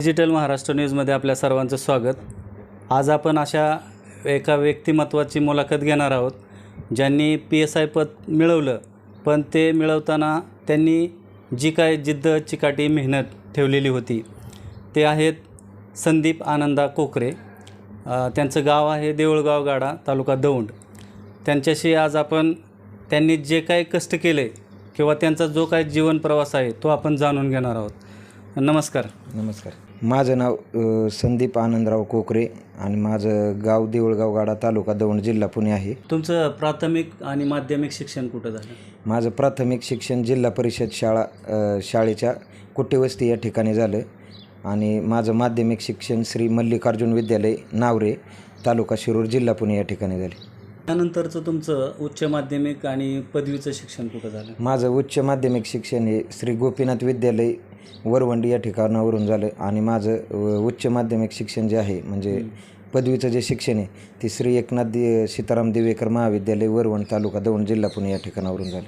Digital Maharashtra न्यूजमध्ये आपल्या सर्वांचं स्वागत. आज आपण अशा एका व्यक्तिमत्वाची मुलाखत घेणार आहोत ज्यांनी पी एस आय पद मिळवलं पण ते मिळवताना त्यांनी जी काय जिद्द चिकाटी मेहनत ठेवलेली होती ते आहेत संदीप आनंदा कोकरे. त्यांचं गाव आहे देऊळगाव गाडा तालुका दौंड. त्यांच्याशी आज आपण त्यांनी जे काय कष्ट केले किंवा त्यांचा जो काय जीवन प्रवास आहे तो आपण जाणून घेणार आहोत. नमस्कार. नमस्कार. माझं नाव संदीप आनंदराव कोकरे आणि माझं गाव देऊळगाव गाडा तालुका दौंड जिल्हा पुणे आहे. तुमचं प्राथमिक आणि माध्यमिक शिक्षण कुठं झालं? माझं प्राथमिक शिक्षण जिल्हा परिषद शाळा शाळेच्या कुटेवस्ती या ठिकाणी झालं. आणि माझं माध्यमिक शिक्षण श्री मल्लिकार्जुन विद्यालय नावरे तालुका शिरूर जिल्हा पुणे या ठिकाणी झाले. त्यानंतरचं तुमचं उच्च माध्यमिक आणि पदवीचं शिक्षण कुठं झालं? माझं उच्च माध्यमिक शिक्षण हे श्री गोपीनाथ विद्यालय वरवंडी या ठिकाणावरून झालं. आणि माझं उच्च माध्यमिक शिक्षण जे आहे म्हणजे पदवीचं जे शिक्षण आहे ते श्री एकनाथ दि सीताराम दिवेकर महाविद्यालय वरवंड तालुका दौंड जिल्हा पुणे या ठिकाणावरून झालं.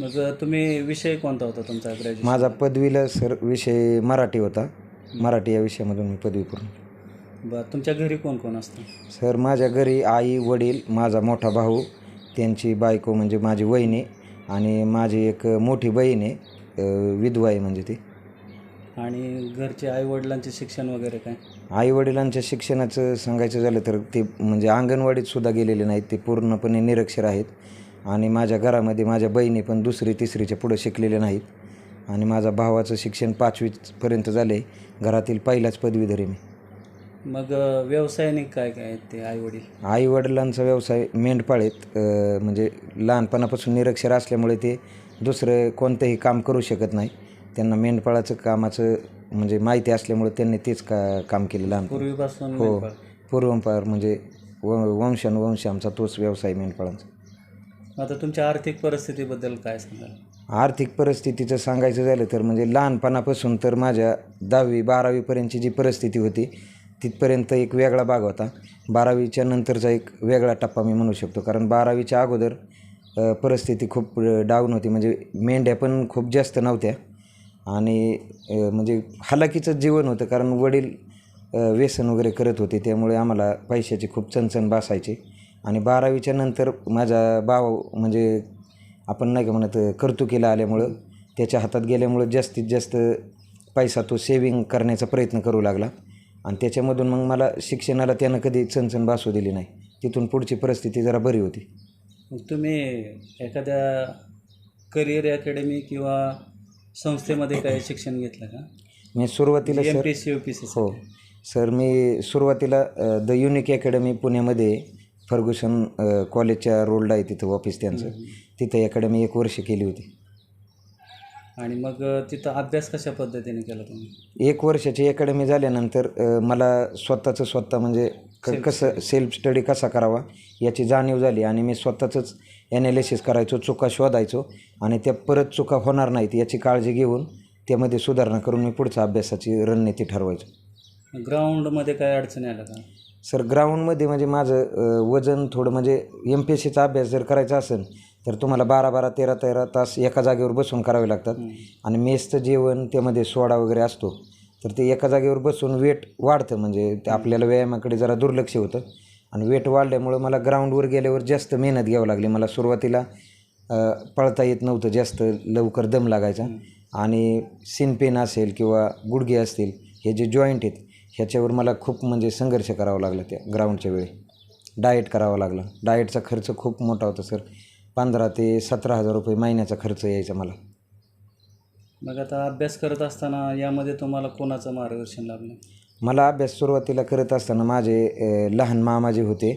मग तुम्ही विषय कोणता होता तुमचा ग्रॅज्युएशन माझा पदवीला सर विषय मराठी होता. मराठी या विषयामधून मी पदवी पूर्ण बरं तुमच्या घरी कोण कोण असतं? सर माझ्या घरी आई वडील माझा मोठा भाऊ त्यांची बायको म्हणजे माझी वहिनी आणि माझी एक मोठी बहीण आहे. विधवा आहे म्हणजे ती. आणि घरचे आई वडिलांचे शिक्षण वगैरे काय? आई वडिलांच्या शिक्षणाचं सांगायचं झालं तर ते म्हणजे अंगणवाडीत सुद्धा गेलेले नाहीत ते पूर्णपणे निरक्षर आहेत. आणि माझ्या घरामध्ये माझ्या बहिणी पण दुसरी तिसरीच्या पुढं शिकलेले नाहीत. आणि माझा भावाचं शिक्षण पाचवीपर्यंत झाले घरातील पहिलाच पदवीधरी मी. मग व्यवसायाने काय काय आहेत ते आई वडील आई वडिलांचा व्यवसाय मेंढपाळीत म्हणजे लहानपणापासून निरक्षर असल्यामुळे ते दुसरं कोणतंही काम करू शकत नाही. त्यांना मेंढपाळाचं कामाचं म्हणजे माहिती असल्यामुळे त्यांनी तेच का काम केलं लहान पूर्वीपासून हो. पूर्वंपार म्हणजे व वंशानुवंश आमचा तोच व्यवसाय मेंढपाळांचा. आता तुमच्या आर्थिक परिस्थितीबद्दल काय सांगाल? आर्थिक परिस्थितीचं सांगायचं झालं तर म्हणजे लहानपणापासून तर माझ्या दहावी बारावीपर्यंतची जी परिस्थिती होती तिथपर्यंत एक वेगळा भाग होता. बारावीच्या नंतरचा एक वेगळा टप्पा मी म्हणू शकतो. कारण बारावीच्या अगोदर परिस्थिती खूप डाऊन होती. म्हणजे मेंढ्या पण खूप जास्त नव्हत्या. आणि म्हणजे हालाकीचं जीवन होतं कारण वडील व्यसन वगैरे करत होते. त्यामुळे आम्हाला पैशाची खूप चणचण बसायची आणि बारावीच्या नंतर माझा भाव म्हणजे आपण नाही का म्हणत कर्तुकीला आल्यामुळं त्याच्या हातात गेल्यामुळं जास्तीत जास्त पैसा तो सेविंग करण्याचा प्रयत्न करू लागला. आणि त्याच्यामधून मग मला शिक्षणाला त्यानं कधी चणचण भासू दिली नाही. तिथून पुढची परिस्थिती जरा बरी होती. तुम्ही एखाद्या करिअर अकॅडमी किंवा संस्थेमध्ये काय शिक्षण घेतलं का? मी सुरुवातीला M sir P C U P C हो. सर मी सुरुवातीला द युनिक अकॅडमी पुण्यामध्ये फर्ग्युसन अ, कॉलेजच्या रोडला आहे तिथं ऑफिस त्यांचं. तिथं अकॅडमी एक वर्ष केली होती. आणि मग तिथं अभ्यास कशा पद्धतीने केला तुम्ही? एक वर्षाची अकॅडमी झाल्यानंतर मला स्वतःचं स्वतः म्हणजे क कसं सेल्फ स्टडी कसा करावा याची जाणीव झाली आणि मी स्वतःचंच ॲनालिसिस करायचो चुका शोधायचो आणि त्या परत चुका होणार नाहीत याची काळजी घेऊन त्यामध्ये सुधारणा करून मी पुढच्या अभ्यासाची रणनीती ठरवायचो. ग्राउंडमध्ये काय अडचणी आल्या का? सर ग्राउंडमध्ये म्हणजे माझं वजन थोडं म्हणजे एम पी एस सीचा अभ्यास जर करायचा असेल तर तुम्हाला बारा बारा तेरा तेरा तास एका जागेवर बसून करावे लागतात. आणि मेसचं जेवण त्यामध्ये सोडा वगैरे असतो. तर ते एका जागेवर बसून वेट वाढतं. म्हणजे ते आपल्याला व्यायामाकडे जरा दुर्लक्ष होतं. आणि वेट वाढल्यामुळं मला ग्राउंडवर गेल्यावर जास्त मेहनत घ्यावं लागली. मला सुरुवातीला पळता येत नव्हतं जास्त लवकर दम लागायचा. आणि सिनपेन असेल किंवा गुडघे असतील हे जे जॉईंट आहेत ह्याच्यावर मला खूप म्हणजे संघर्ष करावा लागला त्या ग्राउंडच्या वेळी. डाएट करावा लागला. डाएटचा खर्च खूप मोठा होता सर पंधरा ते सतरा हजार रुपये महिन्याचा खर्च यायचा मला. मग आता अभ्यास करत असताना यामध्ये तुम्हाला कोणाचं मार्गदर्शन लाभलं मला अभ्यास सुरुवातीला करत असताना माझे अ, लहान मामा जे होते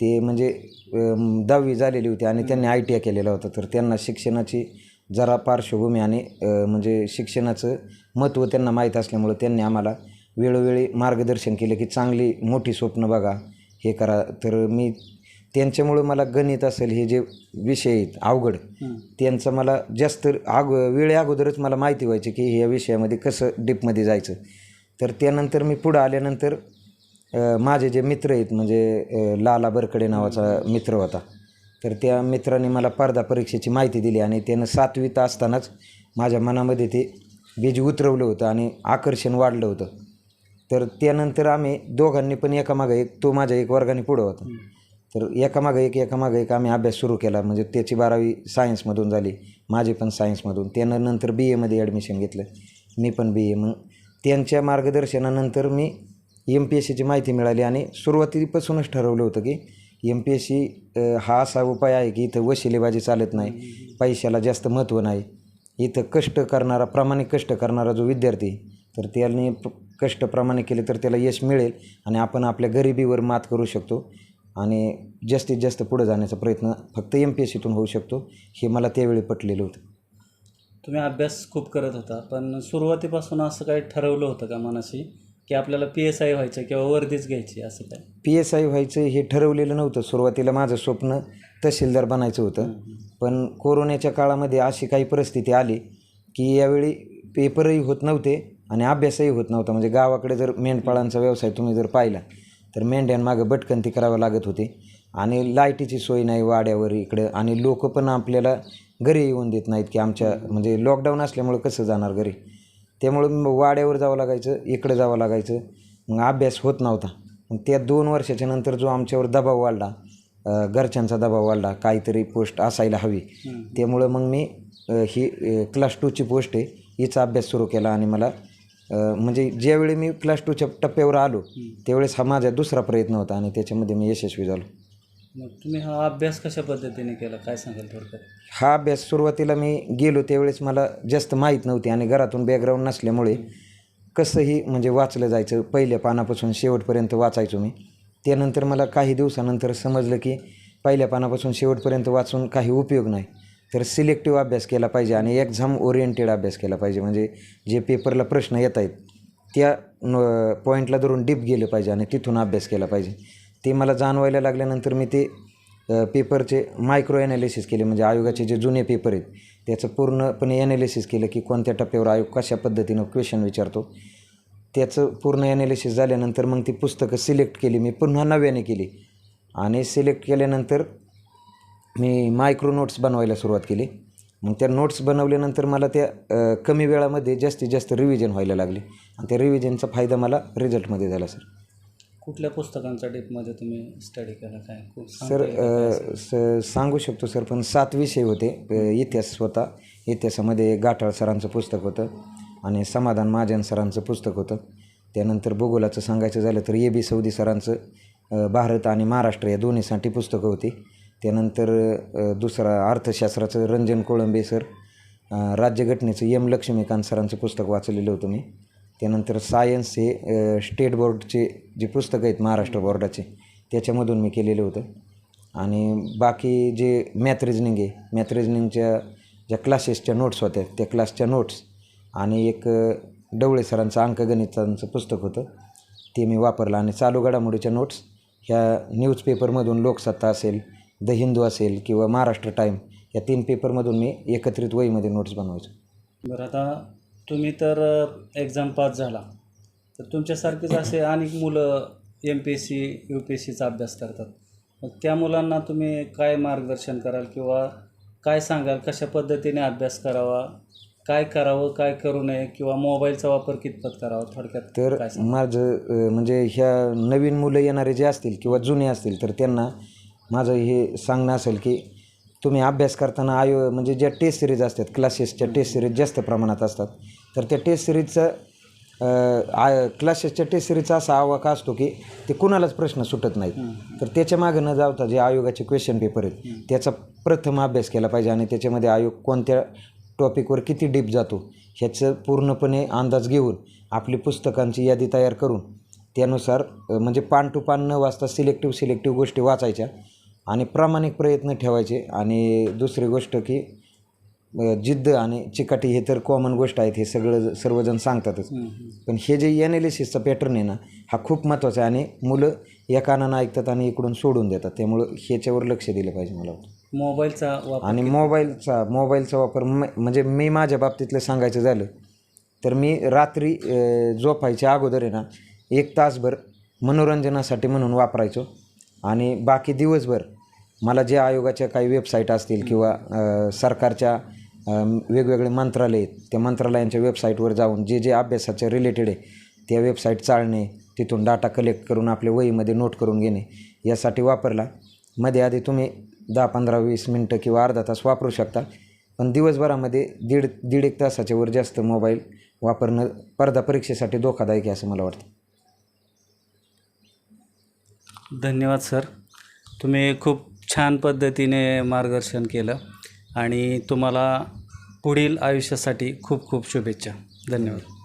ते म्हणजे दहावी झालेली होती आणि त्यांनी आय टी आय केलेला होता. तर त्यांना शिक्षणाची जरा पार्श्वभूमी आणि अ, म्हणजे शिक्षणाचं महत्त्व त्यांना माहीत असल्यामुळं त्यांनी आम्हाला वेळोवेळी मार्गदर्शन केलं की चांगली मोठी स्वप्न बघा हे करा. तर मी त्यांच्यामुळं मला गणित असेल हे जे विषय आहेत अवघड त्यांचं मला जास्त आग वेळे अगोदरच मला माहिती व्हायची की ह्या विषयामध्ये कसं डीपमध्ये जायचं. तर त्यानंतर मी पुढं आल्यानंतर माझे जे मित्र आहेत म्हणजे लाला बरकडे नावाचा मित्र होता. तर त्या मित्राने मला स्पर्धा परीक्षेची माहिती दिली आणि त्यानं सातवीत असतानाच माझ्या मनामध्ये ते बीज उतरवलं होतं आणि आकर्षण वाढलं होतं. तर त्यानंतर आम्ही दोघांनी पण एकामागं एक तो माझ्या एक वर्गाने पुढं होता. तर एकामागं एक एकामागं एक आम्ही अभ्यास सुरू केला. म्हणजे त्याची बारावी सायन्समधून झाली. माझी पण सायन्समधून. त्यानं नंतर बी एमध्ये ॲडमिशन घेतलं. मी पण बी ए मग त्यांच्या मार्गदर्शनानंतर मी एम पी एस सीची माहिती मिळाली आणि सुरुवातीपासूनच ठरवलं होतं की एम पी एस सी हा असा उपाय आहे की इथं वशिलेबाजी चालत नाही. पैशाला जास्त महत्त्व नाही. इथं कष्ट करणारा प्रामाणिक कष्ट करणारा जो विद्यार्थी तर त्याने कष्ट प्रामाणिक केले तर त्याला यश मिळेल आणि आपण आपल्या गरिबीवर मात करू शकतो. आणि जास्तीत जास्त पुढे जाण्याचा प्रयत्न फक्त एम पी एस सीतून होऊ शकतो हे मला त्यावेळी पटलेलं होतं. तुम्ही अभ्यास खूप करत होता पण सुरुवातीपासून असं काही ठरवलं होतं का मनाशी की आपल्याला पी एस आय व्हायचं किंवा वर्दीच घ्यायची असं काय पी एस आय व्हायचं हे ठरवलेलं नव्हतं. सुरुवातीला माझं स्वप्न तहसीलदार बनायचं होतं. पण कोरोनाच्या काळामध्ये अशी काही परिस्थिती आली की यावेळी पेपरही होत नव्हते आणि अभ्यासही होत नव्हता. म्हणजे गावाकडे जर मेंढपाळांचा व्यवसाय तुम्ही जर पाहिला तर मेंढ्यांमागं भटकंती करावं लागत होती. आणि लाईटीची सोय नाही वाड्यावर इकडं. आणि लोक पण आपल्याला घरी येऊन देत नाहीत की आमच्या म्हणजे लॉकडाऊन असल्यामुळं कसं जाणार घरी? त्यामुळं मग वाड्यावर जावं लागायचं इकडं जावं लागायचं. मग अभ्यास होत नव्हता. मग त्या दोन वर्षाच्या नंतर जो आमच्यावर दबाव वाढला घरच्यांचा दबाव वाढला काहीतरी पोस्ट असायला हवी. त्यामुळं मग मी ही क्लास टूची पोस्ट आहे हिचा अभ्यास सुरू केला आणि मला म्हणजे ज्यावेळी मी क्लास टूच्या टप्प्यावर आलो त्यावेळेस हा माझा दुसरा प्रयत्न होता आणि त्याच्यामध्ये मी यशस्वी झालो. मग तुम्ही हा अभ्यास कशा पद्धतीने केला? काय सांगाल थोडक्यात? हा अभ्यास सुरुवातीला मी गेलो त्यावेळेस मला जास्त माहीत नव्हती आणि घरातून बॅकग्राऊंड नसल्यामुळे कसंही म्हणजे वाचलं जायचं पहिल्या पानापासून शेवटपर्यंत वाचायचो मी. त्यानंतर मला काही दिवसानंतर समजलं की पहिल्या पानापासून शेवटपर्यंत वाचून काही उपयोग नाही. तर सिलेक्टिव्ह अभ्यास केला पाहिजे आणि एक्झाम ओरिएंटेड अभ्यास केला पाहिजे. म्हणजे जे पेपरला प्रश्न येत आहेत त्या पॉईंटला धरून डीप गेलं पाहिजे आणि तिथून अभ्यास केला पाहिजे. ते मला जाणवायला लागल्यानंतर मी ते पेपरचे मायक्रो ॲनालिसिस केले. म्हणजे आयोगाचे जे जुने पेपर आहेत त्याचं पूर्णपणे ॲनालिसिस केलं की कोणत्या टप्प्यावर आयोग कशा पद्धतीनं क्वेश्चन विचारतो. त्याचं पूर्ण ॲनालिसिस झाल्यानंतर मग ती पुस्तकं सिलेक्ट केली. मी पुन्हा नव्याने केली. आणि सिलेक्ट केल्यानंतर मी मायक्रो नोट्स बनवायला सुरुवात केली. मग त्या नोट्स बनवल्यानंतर मला त्या कमी वेळामध्ये जास्तीत जास्त रिव्हिजन व्हायला लागले. आणि त्या रिव्हिजनचा फायदा मला रिझल्टमध्ये झाला सर कुठल्या पुस्तकांचा डीपमध्ये तुम्ही स्टडी केला? काय खूप सर अ, स सांगू शकतो सर पण सात विषय होते. अ, इतिहास होता. इतिहासामध्ये गाठाळ सरांचं पुस्तक होतं आणि समाधान महाजन सरांचं पुस्तक होतं. त्यानंतर भूगोलाचं सांगायचं झालं तर ए बी सौदी सरांचं अ, भारत आणि महाराष्ट्र या दोन्हीसाठी पुस्तकं होती. त्यानंतर दुसरा अर्थशास्त्राचं रंजन कोळंबे सर राज्यघटनेचं एम. लक्ष्मीकांत सरांचं पुस्तक वाचलेलं होतं मी. त्यानंतर सायन्स हे स्टेट बोर्डचे जे पुस्तकं आहेत महाराष्ट्र बोर्डाचे त्याच्यामधून मी केलेलं होतं. आणि बाकी जे मॅथ रिजनिंग आहे मॅथ रिजनिंगच्या ज्या क्लासेसच्या नोट्स होत्या त्या क्लासच्या नोट्स आणि एक डवळे सरांचं अंकगणितांचं पुस्तक होतं ते मी वापरलं. आणि चालू घडामोडीच्या नोट्स ह्या न्यूजपेपरमधून लोकसत्ता असेल द हिंदू असेल किंवा महाराष्ट्र टाईम या तीन पेपरमधून मी एकत्रित वहीमध्ये नोट्स बनवायचो. बरं आता तुम्ही तर एक्झाम पास झाला. तर तुमच्यासारखेच असे अनेक मुलं M P S C U P S सीचा अभ्यास करतात. मग त्या मुलांना तुम्ही काय मार्गदर्शन कराल किंवा काय सांगाल? कशा पद्धतीने अभ्यास करावा? काय करावं? काय करू नये? किंवा मोबाईलचा वापर कितपत करावा? थोडक्यात तर? माझं म्हणजे ह्या नवीन मुलं येणारे जे असतील किंवा जुने असतील तर त्यांना माझं हे सांगणं असेल की तुम्ही अभ्यास करताना आयो म्हणजे ज्या टेस्ट सिरीज असतात क्लासेसच्या टेस्ट सिरीज जास्त प्रमाणात असतात तर त्या टेस्ट सिरीजचा आय क्लासेसच्या टेस्ट सिरीजचा असा आवाका असतो की ते कुणालाच प्रश्न सुटत नाहीत. तर त्याच्या मागं न जावता जे आयोगाचे क्वेश्चन पेपर आहेत त्याचा प्रथम अभ्यास केला पाहिजे आणि त्याच्यामध्ये आयोग कोणत्या टॉपिकवर किती डीप जातो ह्याचं पूर्णपणे अंदाज घेऊन आपली पुस्तकांची यादी तयार करून त्यानुसार म्हणजे पान टू पान न वाचता सिलेक्टिव्ह सिलेक्टिव्ह गोष्टी वाचायच्या. आणि प्रामाणिक प्रयत्न ठेवायचे. आणि दुसरी गोष्ट की जिद्द आणि चिकाटी हे तर कॉमन गोष्ट आहेत हे सगळं सर्वजण सांगतातच. पण हे जे एनालिसिसचा पॅटर्न आहे ना हा खूप महत्त्वाचा आहे. आणि मुलं या कानानं ऐकतात आणि इकडून सोडून देतात. त्यामुळं ह्याच्यावर लक्ष दिलं पाहिजे मला वाटतं. मोबाईलचा वापर आणि मोबाईलचा मोबाईलचा वापर म- म्हणजे मी माझ्या बाबतीतलं सांगायचं झालं तर मी रात्री झोपायच्या अगोदर आहे ना एक तासभर मनोरंजनासाठी म्हणून वापरायचो. आणि बाकी दिवसभर मला जे आयोगाच्या काही वेबसाईट असतील किंवा सरकारच्या वेगवेगळे मंत्रालय आहेत त्या मंत्रालयांच्या वेबसाईटवर जाऊन जे जे अभ्यासाच्या रिलेटेड आहे त्या वेबसाईट चालणे तिथून डाटा कलेक्ट करून आपल्या वहीमध्ये नोट करून घेणे यासाठी वापरला. मध्ये आधी तुम्ही दहा पंधरा वीस मिनटं किंवा अर्धा तास वापरू शकता पण दिवसभरामध्ये दीड दीड एक तासाच्यावर जास्त मोबाईल वापरणं स्पर्धा परीक्षेसाठी धोकादायक आहे असं मला वाटतं. धन्यवाद सर. तुम्ही खूप छान पद्धतीने मार्गदर्शन केलं आणि तुम्हाला पुढील आयुष्यासाठी खूप खूप शुभेच्छा. धन्यवाद.